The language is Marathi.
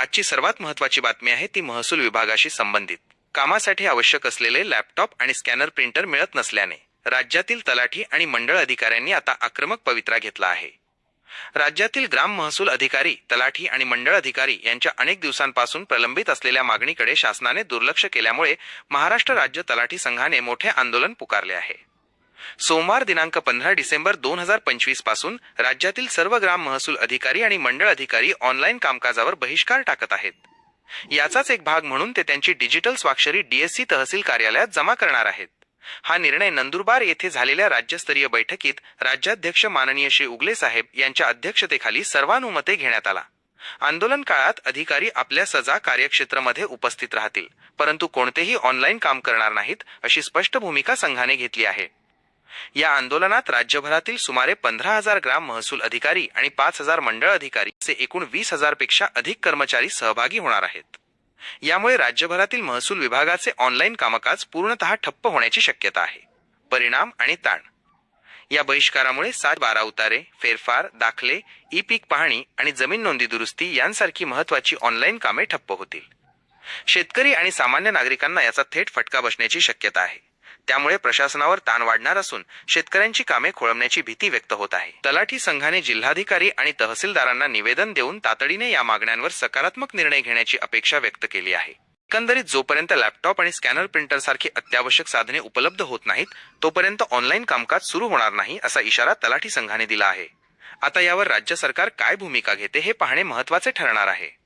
आजची सर्वात महत्वाची बातमी आहे ती महसूल विभागाशी संबंधित. कामासाठी आवश्यक असलेले लॅपटॉप आणि स्कॅनर प्रिंटर मिळत नसल्याने राज्यातील तलाठी आणि मंडळ अधिकाऱ्यांनी आता आक्रमक पवित्रा घेतला आहे. राज्यातील ग्राम महसूल अधिकारी तलाठी आणि मंडळ अधिकारी यांच्या अनेक दिवसांपासून प्रलंबित असलेल्या मागणीकडे शासनाने दुर्लक्ष केल्यामुळे महाराष्ट्र राज्य तलाठी संघाने मोठे आंदोलन पुकारले आहे. सोमवार दिनांक पंधरा डिसेंबर दोन हजार पंचवीसपासून राज्यातील सर्व ग्राम महसूल अधिकारी आणि मंडळ अधिकारी ऑनलाईन कामकाजावर बहिष्कार टाकत आहेत. याचाच एक भाग म्हणून ते त्यांची डिजिटल स्वाक्षरी डीएससी तहसील कार्यालयात जमा करणार आहेत. हा निर्णय नंदुरबार येथे झालेल्या राज्यस्तरीय बैठकीत राज्याध्यक्ष माननीय श्री उगले साहेब यांच्या अध्यक्षतेखाली सर्वानुमते घेण्यात आला. आंदोलन काळात अधिकारी आपल्या सजा कार्यक्षेत्रामध्ये उपस्थित राहतील परंतु कोणतेही ऑनलाईन काम करणार नाहीत अशी स्पष्ट भूमिका संघाने घेतली आहे. या आंदोलनात राज्यभरातील सुमारे पंधरा हजार ग्राम महसूल अधिकारी आणि पाच हजार मंडळ अधिकारी असे एकूण वीस हजारपेक्षा अधिक कर्मचारी सहभागी होणार आहेत. यामुळे राज्यभरातील महसूल विभागाचे ऑनलाईन कामकाज पूर्णतः ठप्प होण्याची शक्यता आहे. परिणाम आणि ताण. या बहिष्कारामुळे सात बारा उतारे फेरफार दाखले ई पीक पाहणी आणि जमीन नोंदी दुरुस्ती यांसारखी महत्वाची ऑनलाईन कामे ठप्प होतील. शेतकरी आणि सामान्य नागरिकांना याचा थेट फटका बसण्याची शक्यता आहे. त्यामुळे प्रशासनावर ताण वाढणार असून शेतकऱ्यांची कामे खोळंबण्याची भीती व्यक्त होत आहे. तलाठी संघाने जिल्हाधिकारी आणि तहसीलदारांना निवेदन देऊन तातडीने या मागण्यांवर सकारात्मक निर्णय घेण्याची अपेक्षा व्यक्त केली आहे. एकंदरीत जोपर्यंत लॅपटॉप आणि स्कॅनर प्रिंटर सारखी अत्यावश्यक साधने उपलब्ध होत नाहीत तोपर्यंत ऑनलाईन कामकाज सुरू होणार नाही असा इशारा तलाठी संघाने दिला आहे. आता यावर राज्य सरकार काय भूमिका घेते हे पाहणे महत्त्वाचे ठरणार आहे.